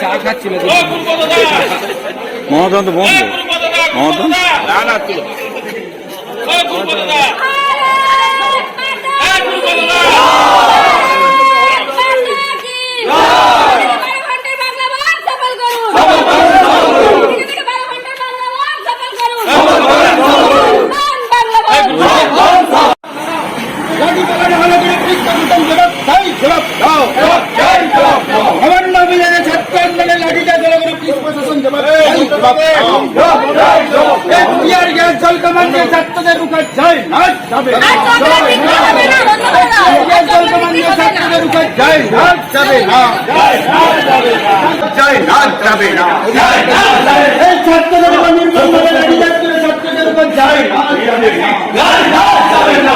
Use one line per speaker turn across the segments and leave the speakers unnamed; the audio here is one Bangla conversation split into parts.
চা খাচ্ছিল
মমতা তো বন্ধ মমতা?
না না
রুখে যায় না যাবে ছাত্রদের যাবে না যাবে না এই উপর উপর যাবে না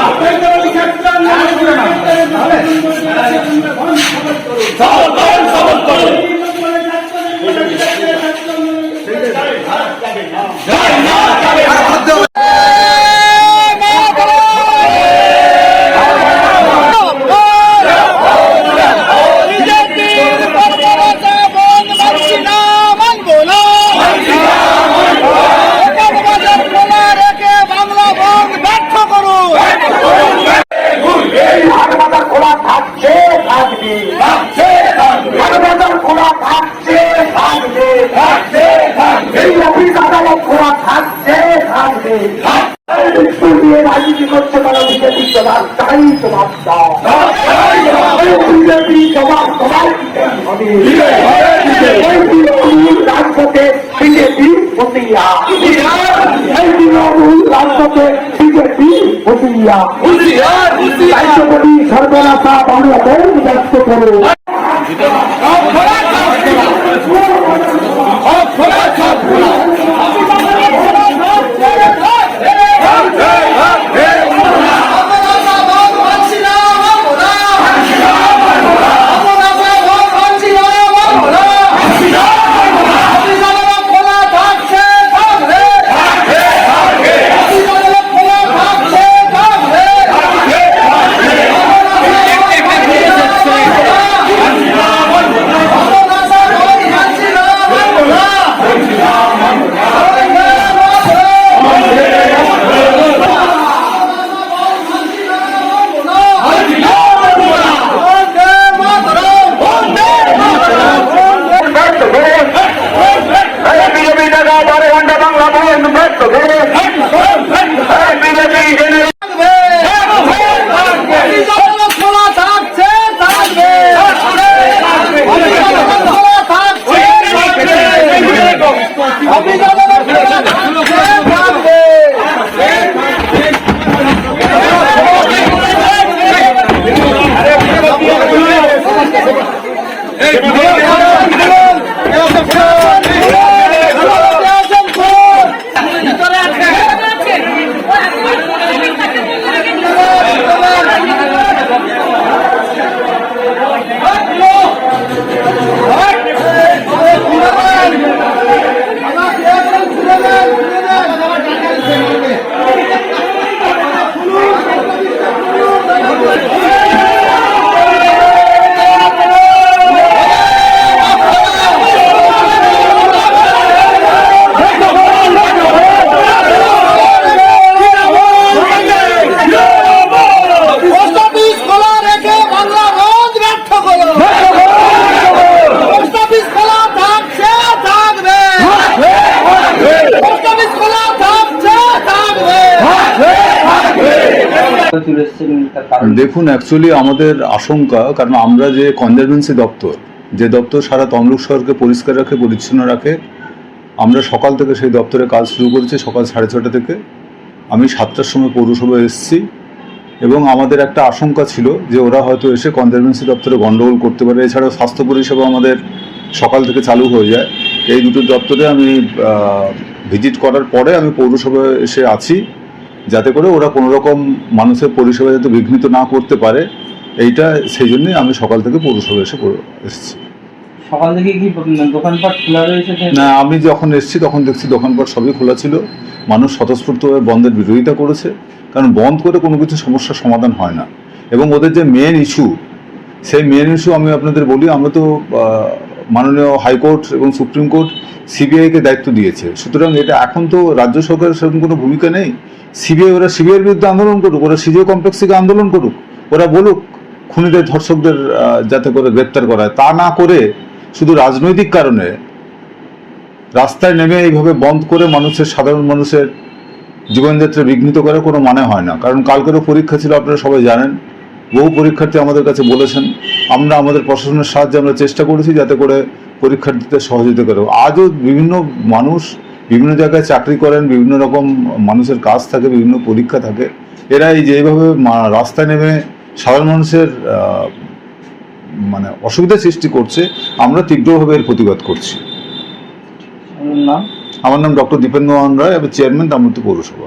রাজনীতি করছে তারা বিজেপি জবাব তাই জবাব দাও বিজেপি জবাব তোমার রাজপথে বিজেপি হতিয়া এই তৃণমূল রাজপথে বিজেপি হতিয়া দায়িত্ব করি সর্বনাশা বাংলাদেশ ব্যক্ত করো
দেখুন অ্যাকচুয়ালি আমাদের আশঙ্কা, কারণ আমরা যে কনজারভেন্সি দপ্তর, যে দপ্তর সারা তমলুক শহরকে পরিষ্কার রাখে, পরিচ্ছন্ন রাখে, আমরা সকাল থেকে সেই দপ্তরে কাজ শুরু করেছি, সকাল সাড়ে ছটা থেকে। আমি সাতটার সময় পৌরসভায় এসেছি এবং আমাদের একটা আশঙ্কা ছিল যে ওরা হয়তো এসে কনজারভেন্সি দপ্তরে গন্ডগোল করতে পারে। এছাড়াও স্বাস্থ্য পরিষেবা আমাদের সকাল থেকে চালু হয়ে যায়। এই দুটো দপ্তরে আমি ভিজিট করার পরে আমি পৌরসভায় এসে আছি। যাতে করে ওরা কোনো রকম মানুষের পরিষেবা যাতে বিঘ্নিত না করতে পারে এইটা সেই জন্যই আমি সকাল থেকে পৌরসভা এসে এসেছি।
সকাল থেকে কি দোকানপাট খোলা রয়েছে
না আমি যখন এসেছি তখন দেখছি দোকানপাট সবই খোলা ছিল। মানুষ স্বতঃস্ফূর্তভাবে বন্ধের বিরোধিতা করেছে কারণ বন্ধ করে কোনো কিছু সমস্যার সমাধান হয় না। এবং ওদের যে মেন ইস্যু সেই মেন ইস্যু আমি আপনাদের বলি আমরা তো মাননীয় হাইকোর্ট এবং সুপ্রিম কোর্ট সিবিআইকে দায়িত্ব দিয়েছে। সুতরাং এটা এখন তো রাজ্য সরকারের সেরকম কোনো ভূমিকা নেই। সিবিআই ওরা সিবিআইয়ের বিরুদ্ধে আন্দোলন করুক, ওরা সিজিও কমপ্লেক্স থেকে আন্দোলন করুক, ওরা বলুক খুনিদের, ধর্ষকদের যাতে করে গ্রেপ্তার করা হয়। তা না করে শুধু রাজনৈতিক কারণে রাস্তায় নেমে এইভাবে বন্ধ করে মানুষের, সাধারণ মানুষের জীবনযাত্রা বিঘ্নিত করার কোনো মানে হয় না। কারণ কালকেরও পরীক্ষা ছিল, আপনারা সবাই জানেন। বহু পরীক্ষার্থী আমাদের কাছে বলেছেন, আমরা আমাদের প্রশাসনের সাহায্যে আমরা চেষ্টা করেছি যাতে করে পরীক্ষার্থীদের সহযোগিতা করে। আজও বিভিন্ন মানুষ বিভিন্ন জায়গায় চাকরি করেন বিভিন্ন রকম মানুষের কাজ থাকে বিভিন্ন পরীক্ষা থাকে। এরা এই যেভাবে মা- রাস্তায় নেমে সাধারণ মানুষের আহ, মানে অসুবিধা সৃষ্টি করছে আমরা তীব্রভাবে এর প্রতিবাদ করছি। আমার নাম ডক্টর দীপেন্দ্র মোহন রায় আমি চেয়ারম্যান দামোদর পৌরসভা।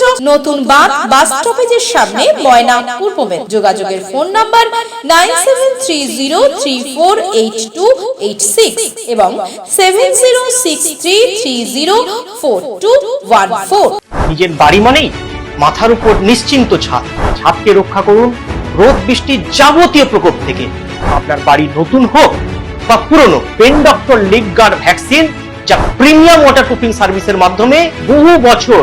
চক নতুন বাঁধ বাস স্টপেজের সামনে ময়না পূর্ব মেদ যোগাযোগের phone number nine seven three zero three four eight two eight six এবং seven zero six three three zero four two one four.
নিজের বাড়ি মানেই মাথার উপর নিশ্চিন্ত ছাদ। ছাদকে রক্ষা করুন রোদ বৃষ্টির যাবতীয় প্রকোপ থেকে। আপনার বাড়ি নতুন হোক বা পুরনো, pen doctor leak guard vaccine যা প্রিমিয়াম ওয়াটারপ্রুফিং সার্ভিসের মাধ্যমে বহু বছর